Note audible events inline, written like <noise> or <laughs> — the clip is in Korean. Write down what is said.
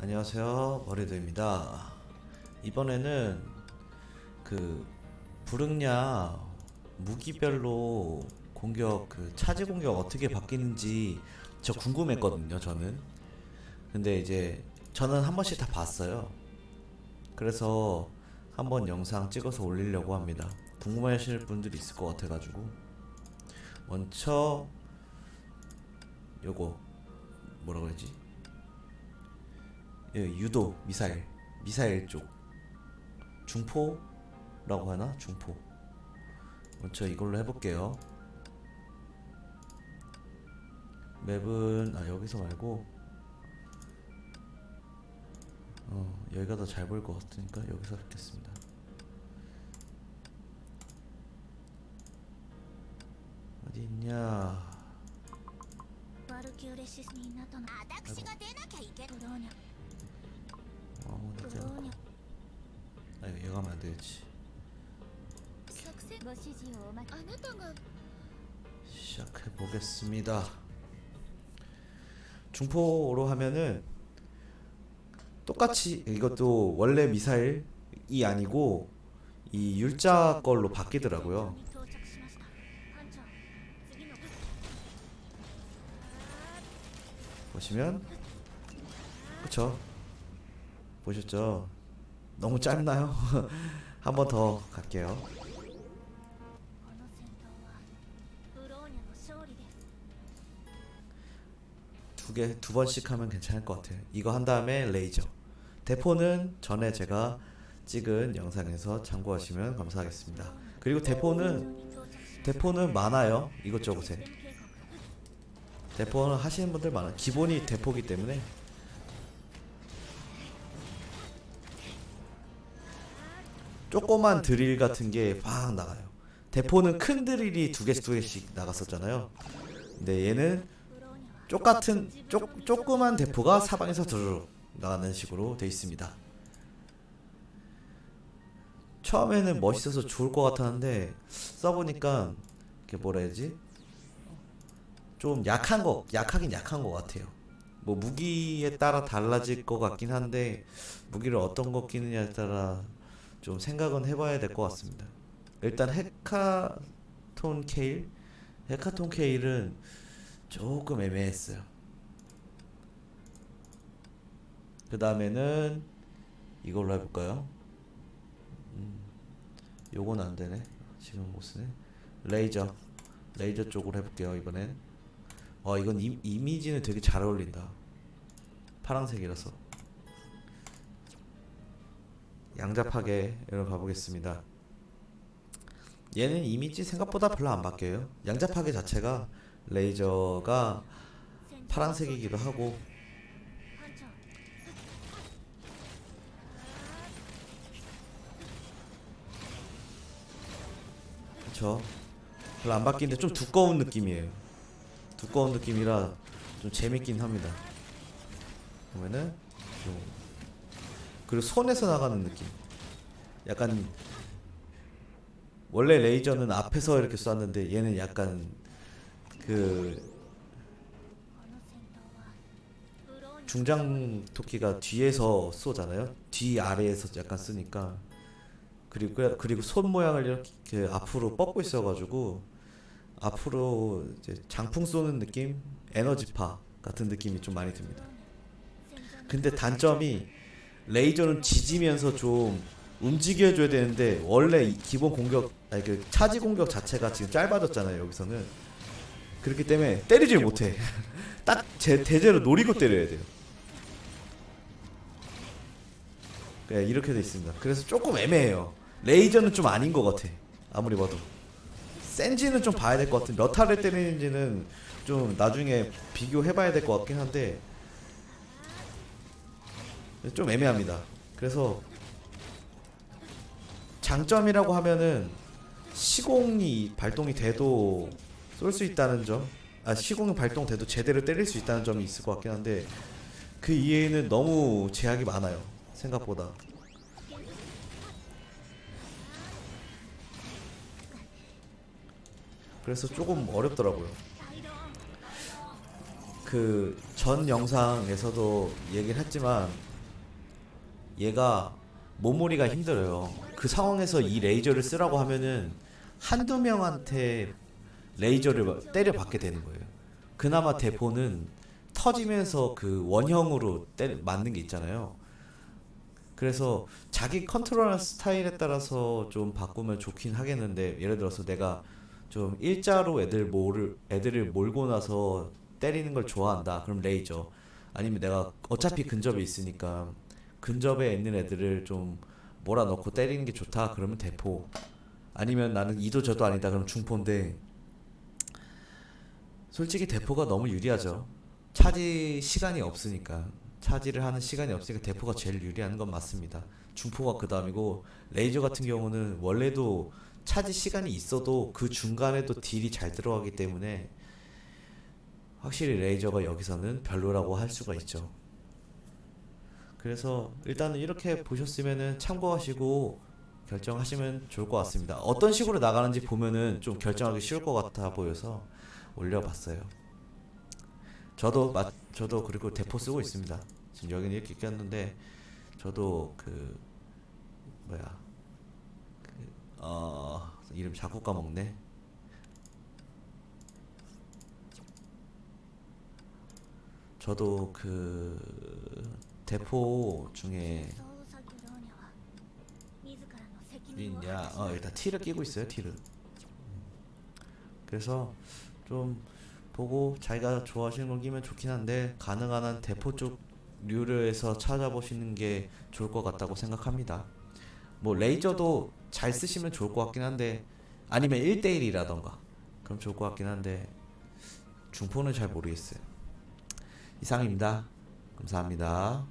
안녕하세요. 머리도입니다. 이번에는 그 불응냐 무기별로 공격 그 차지 공격 어떻게 바뀌는지 저 궁금했거든요 저는. 근데 이제 저는 한 번씩 다 봤어요. 그래서 한번 영상 찍어서 올리려고 합니다. 궁금해하시는 분들이 있을 것 같아가지고. 먼저 요거 뭐라 그러지 예, 유도 미사일 미사일 쪽 중포라고 하나 중포 먼저 이걸로 해볼게요 맵은 아 여기서 말고 어 여기가 더 잘 보일 것 같으니까 여기서 하겠습니다 어디 있냐 ワルキューレシスになったの私が出なきゃいけブローニャ 어 ブ 어디 ローニ 할까 ャ 아 이거 얘가 하면 안 되지 作戦ご指示をお待ちあなたが 시작해 보겠습니다. 중포로 하면은 똑같이 이것도 원래 미사일이 아니고 이 율자 걸로 바뀌더라고요. 到着しました班長次の 보시면 그쵸? 보셨죠? 그렇죠. 너무 짧나요? <laughs> 한 번 더 갈게요. 두 개, 두 번씩 하면 괜찮을 것 같아요. 이거 한 다음에 레이저. 대포는 전에 제가 찍은 영상에서 참고하시면 감사하겠습니다. 그리고 대포는 대포는 많아요. 이것저것에. 대포는 하시는 분들 많아. 기본이 대포기 때문에 조그만 드릴 같은 게 막 나가요. 대포는 큰 드릴이 두 개씩 두 개씩 나갔었잖아요. 근데 얘는 똑같은 쪼, 조그만 대포가 사방에서 드르륵 나가는 식으로 돼 있습니다. 처음에는 멋있어서 좋을 것 같았는데 써보니까 이게 뭐라 해야지 좀 약한 거 약하긴 약한 것 같아요. 뭐 무기에 따라 달라질 것 같긴 한데 무기를 어떤 거 끼느냐에 따라 좀 생각은 해봐야 될 것 같습니다. 일단 헤카톤 케일, 헤카톤 케일은 조금 애매했어요. 그 다음에는 이걸로 해볼까요? 음, 요건 안 되네. 지금 못 쓰네. 레이저, 레이저 쪽으로 해볼게요. 이번엔. 어, 이건 이, 이미지는 되게 잘 어울린다. 파란색이라서. 양자파괴 여러분 가보겠습니다. 얘는 이미지 생각보다 별로 안 바뀌어요. 양자파괴 자체가 레이저가 파란색이기도 하고 그쵸 별로 안 바뀌는데 좀 두꺼운 느낌이에요 두꺼운 느낌이라 좀 재밌긴 합니다 보면은 좀 그리고 손에서 나가는 느낌. 약간 원래 레이저는 앞에서 이렇게 쐈는데 얘는 약간 그 중장 토끼가 뒤에서 쏘잖아요. 뒤 아래에서 약간 쓰니까 그리고 그리고 손 모양을 이렇게 앞으로 뻗고 있어가지고 앞으로 이제 장풍 쏘는 느낌, 에너지파 같은 느낌이 좀 많이 듭니다. 근데 단점이 레이저는 지지면서 좀 움직여줘야 되는데 원래 이 기본 공격 아니 그 차지 공격 자체가 지금 짧아졌잖아요 여기서는. 그렇기 때문에 때리질 못해. <laughs> 딱 제 대제로 노리고 때려야 돼요. 네, 이렇게 돼 있습니다. 그래서 조금 애매해요. 레이저는 좀 아닌 것 같아. 아무리 봐도. 센지는 좀 봐야 될 것 같은 몇 타를 때리는지는 좀 나중에 비교해봐야 될 것 같긴 한데 좀 애매합니다. 그래서 장점이라고 하면은 시공이 발동이 돼도 쏠 수 있다는 점, 아 시공이 발동돼도 제대로 때릴 수 있다는 점이 있을 것 같긴 한데 그 이외에는 너무 제약이 많아요. 생각보다. 그래서 조금 어렵더라고요. 그 전 영상에서도 얘기를 했지만 얘가 몸무리가 힘들어요. 그 상황에서 이 레이저를 쓰라고 하면은 한두 명한테 레이저를 때려 받게 되는 거예요. 그나마 대포는 터지면서 그 원형으로 때 맞는 게 있잖아요. 그래서 자기 컨트롤 스타일에 따라서 좀 바꾸면 좋긴 하겠는데 예를 들어서 내가 좀 일자로 애들 몰을 애들을 몰고 나서 때리는 걸 좋아한다. 그럼 레이저. 아니면 내가 어차피 근접에 있으니까 근접에 있는 애들을 좀 몰아넣고 때리는 게 좋다. 그러면 대포. 아니면 나는 이도 저도 아니다. 그럼 중포인데 솔직히 대포가 너무 유리하죠. 차지 시간이 없으니까 차지를 하는 시간이 없으니까 대포가 제일 유리한 건 맞습니다. 중포가 그 다음이고 레이저 같은 경우는 원래도 차지 시간이 있어도 그 중간에도 딜이 잘 들어가기 때문에 확실히 레이저가 여기서는 별로라고 할 수가 있죠. 그래서 일단은 이렇게 보셨으면은 참고하시고 결정하시면 좋을 것 같습니다. 어떤 식으로 나가는지 보면은 좀 결정하기 쉬울 것 같아 보여서 올려봤어요. 저도 맞 저도 그리고 대포 쓰고 있습니다. 지금 여기는 이렇게 꼈는데 저도 그 뭐야 그, 어 이름 자꾸 까먹네. 저도 그 대포 중에 있냐? 어 일단 티를 끼고 있어요 티를. 그래서 좀 보고 자기가 좋아하시는 걸 끼면 좋긴 한데 가능한 한 대포 쪽 류를에서 찾아보시는 게 좋을 것 같다고 생각합니다. 뭐 레이저도 잘 쓰시면 좋을 것 같긴 한데 아니면 1대1이라던가 그럼 좋을 것 같긴 한데 중포는 잘 모르겠어요. 이상입니다. 감사합니다.